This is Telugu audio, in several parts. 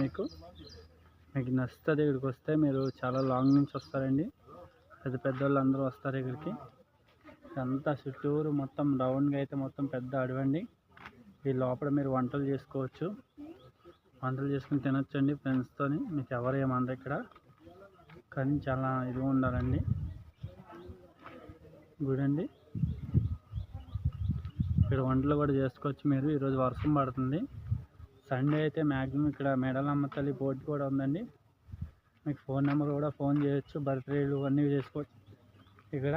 మీకు? మీకు నచ్చుతుంది ఇక్కడికి వస్తే మీరు చాలా లాంగ్ నుంచి వస్తారండి. పెద్ద పెద్దవాళ్ళు అందరూ వస్తారు ఇక్కడికి. అంతా చుట్టూరు మొత్తం రౌండ్గా అయితే మొత్తం పెద్ద అడవండి. ఈ లోపల మీరు వంటలు చేసుకోవచ్చు. వంటలు చేసుకుని తినొచ్చండి ఫ్రెండ్స్తోని మీకు ఎవరు ఏమన్నారు ఇక్కడ? కానీ చాలా ఇదిగా ఉండాలండి. గుడండి అండి ఇక్కడ వంటలు కూడా చేసుకోవచ్చు మీరు. ఈరోజు వర్షం పడుతుంది. సండే అయితే మ్యాక్సిమం ఇక్కడ మేడలమ్మ తల్లి బోర్డు కూడా ఉందండి. మీకు ఫోన్ నెంబర్ కూడా ఫోన్ చేయొచ్చు బర్త్డేలు అన్నీ చేసుకోవచ్చు. ఇక్కడ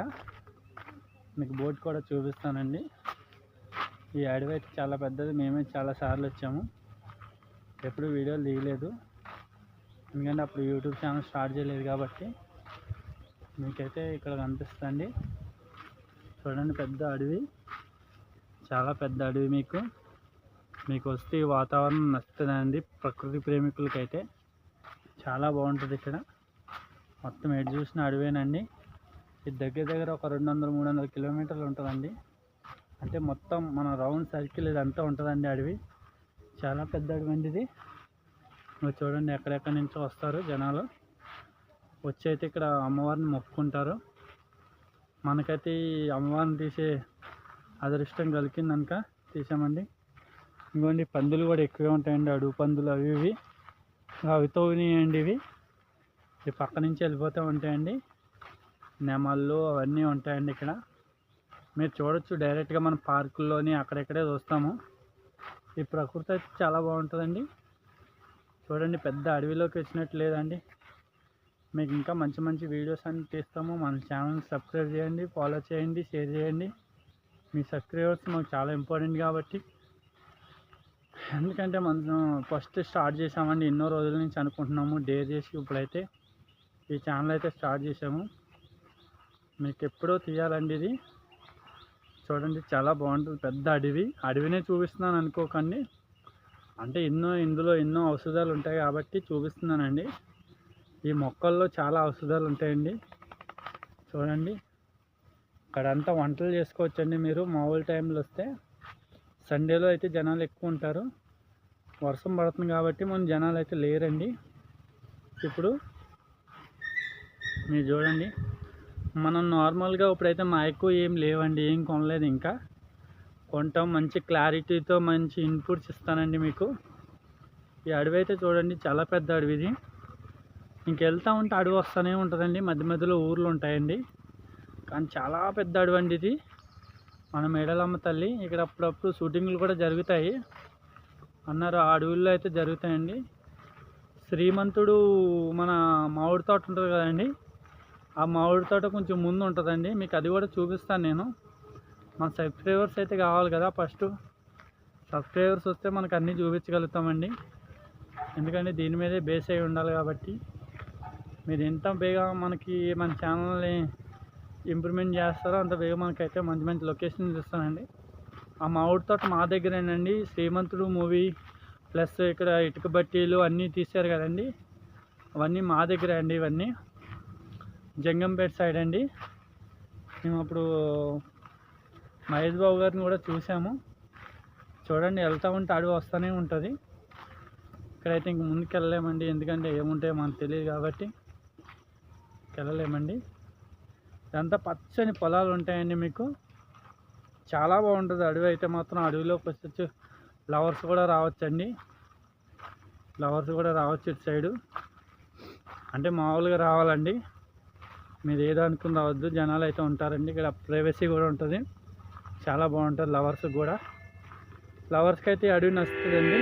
మీకు బోర్డు కూడా చూపిస్తానండి. ఈ అడవి అయితే చాలా పెద్దది మేమే చాలా సార్లు వచ్చాము. ఎప్పుడు వీడియోలు తీయలేదు. ఎందుకంటే అప్పుడు యూట్యూబ్ ఛానల్ స్టార్ట్ చేయలేదు కాబట్టి మీకైతే ఇక్కడ కనిపిస్తుంది. చూడండి పెద్ద అడవి. చాలా పెద్ద అడవి మీకు. మీకు వస్తే ఈ వాతావరణం నచ్చుతుందండి. ప్రకృతి ప్రేమికులకైతే చాలా బాగుంటుంది ఇక్కడ. మొత్తం ఎటు చూసిన అడవేనండి. ఇది దగ్గర దగ్గర ఒక రెండు వందల మూడు వందల కిలోమీటర్లు ఉంటుందండి. అంటే మొత్తం మన రౌండ్ సర్కిల్ ఇదంతా ఉంటుందండి అడవి. చాలా పెద్ద అడవి అండి ఇది. మీరు చూడండి ఎక్కడెక్కడి నుంచో వస్తారు జనాలు. వచ్చి అయితే ఇక్కడ అమ్మవారిని మొక్కుకుంటారు. మనకైతే ఈ అమ్మవారిని తీసే అదృష్టం కలిగిందనుక తీసామండి. ఇంకోండి పందులు కూడా ఎక్కువే ఉంటాయండి. అడుగు పందులు అవి ఇవి. అవితో అండి ఇవి. ఈ పక్క నుంచి వెళ్ళిపోతూ ఉంటాయండి. నెమళ్ళు అవన్నీ ఉంటాయండి ఇక్కడ. మీరు చూడొచ్చు డైరెక్ట్గా మన పార్కుల్లోని అక్కడెక్కడే చూస్తాము. ఈ ప్రకృతి అయితే చాలా బాగుంటుందండి. చూడండి పెద్ద అడవిలోకి వచ్చినట్టు లేదండి. మీకు ఇంకా మంచి మంచి వీడియోస్ అన్ని తీస్తాము. మన ఛానల్ సబ్స్క్రైబ్ చేయండి ఫాలో చేయండి షేర్ చేయండి. మీ సబ్స్క్రైబర్స్ మాకు చాలా ఇంపార్టెంట్ కాబట్టి ఎందుకంటే మనం ఫస్ట్ స్టార్ట్ చేసామండి ఎన్నో రోజుల నుంచి అనుకుంటున్నాము డే చేసి ఇప్పుడైతే ఈ ఛానల్ అయితే స్టార్ట్ చేసాము మీకు ఎప్పుడో తీయాలండి ఇది. చూడండి చాలా బాగుంటుంది. పెద్ద అడవి. అడవినే చూపిస్తున్నాను అనుకోకండి. అంటే ఎన్నో ఇందులో ఎన్నో ఔషధాలు ఉంటాయి కాబట్టి చూపిస్తున్నానండి. ఈ మొక్కల్లో చాలా ఔషధాలు ఉంటాయండి. చూడండి. ఇక్కడంతా వంటలు చేసుకోవచ్చండి మీరు. మామూలు టైంలో వస్తే సండేలో అయితే జనాలు ఎక్కువ ఉంటారు. వర్షం పడుతుంది కాబట్టి మన జనాలు అయితే లేరండి. ఇప్పుడు మీరు చూడండి. మనం నార్మల్గా ఇప్పుడైతే మా ఎక్కువ ఏం లేవండి ఏం కొనలేదు ఇంకా. కొంటాం మంచి క్లారిటీతో మంచి ఇన్పుట్స్ ఇస్తానండి మీకు. ఈ అడవి అయితే చూడండి చాలా పెద్ద అడవి ఇది. ఇంకెళ్తా ఉంటే అడవి వస్తూనే ఉంటుందండి. మధ్య మధ్యలో ఊర్లు ఉంటాయండి. కానీ చాలా పెద్ద అడవి అండి ఇది. మన మేడలమ్మ తల్లి ఇక్కడ అప్పుడప్పుడు షూటింగ్లు కూడా జరుగుతాయి. అన్నారు ఆ అడవుల్లో అయితే జరుగుతాయండి. శ్రీమంతుడు మన మామిడి తోట ఉంటుంది కదండి ఆ మామిడి తోట కొంచెం ముందు ఉంటుందండి. మీకు అది కూడా చూపిస్తాను నేను. మన సబ్స్క్రైబర్స్ అయితే కావాలి కదా ఫస్ట్. సబ్స్క్రైబర్స్ వస్తే మనకు అన్నీ చూపించగలుగుతామండి. ఎందుకంటే దీని మీదే బేస్ అయి ఉండాలి కాబట్టి. మీరు ఎంత బేగా మనకి మన ఛానల్ని ఇంప్రూవ్మెంట్ చేస్తారో అంత వేగం మనకైతే మంచి మంచి లొకేషన్స్ ఇస్తానండి. ఆ మామిడి తోట మా దగ్గరేనండి. శ్రీమంతుడు మూవీ ప్లస్ ఇక్కడ ఇటుక బట్టీలు అన్నీ తీశారు కదండి. అవన్నీ మా దగ్గరే అండి ఇవన్నీ. జంగంపేట సైడ్ అండి. మేము అప్పుడు మహేష్ బాబు గారిని కూడా చూసాము. చూడండి వెళ్తూ ఉంటే అడవి వస్తూనే ఉంటుంది. ఇక్కడైతే ఇంక ముందుకు వెళ్ళలేమండి ఎందుకంటే ఏముంటాయో మనకు తెలియదు కాబట్టి. వెళ్ళలేమండి. ఇదంతా పచ్చని పొలాలు ఉంటాయండి మీకు. చాలా బాగుంటుంది. అడవి అయితే మాత్రం అడవిలోకి వచ్చి ఫ్లవర్స్ కూడా రావచ్చండి. ఫ్లవర్స్ కూడా రావచ్చు ఇటు సైడు. అంటే మామూలుగా రావాలండి. మీరు ఏదో అనుకుని రావద్దు. జనాలు అయితే ఉంటారండి. ఇక్కడ ప్రైవసీ కూడా ఉంటుంది. చాలా బాగుంటుంది లవర్స్ కూడా. లవర్స్కి అయితే అడవి నచ్చుతుందండి.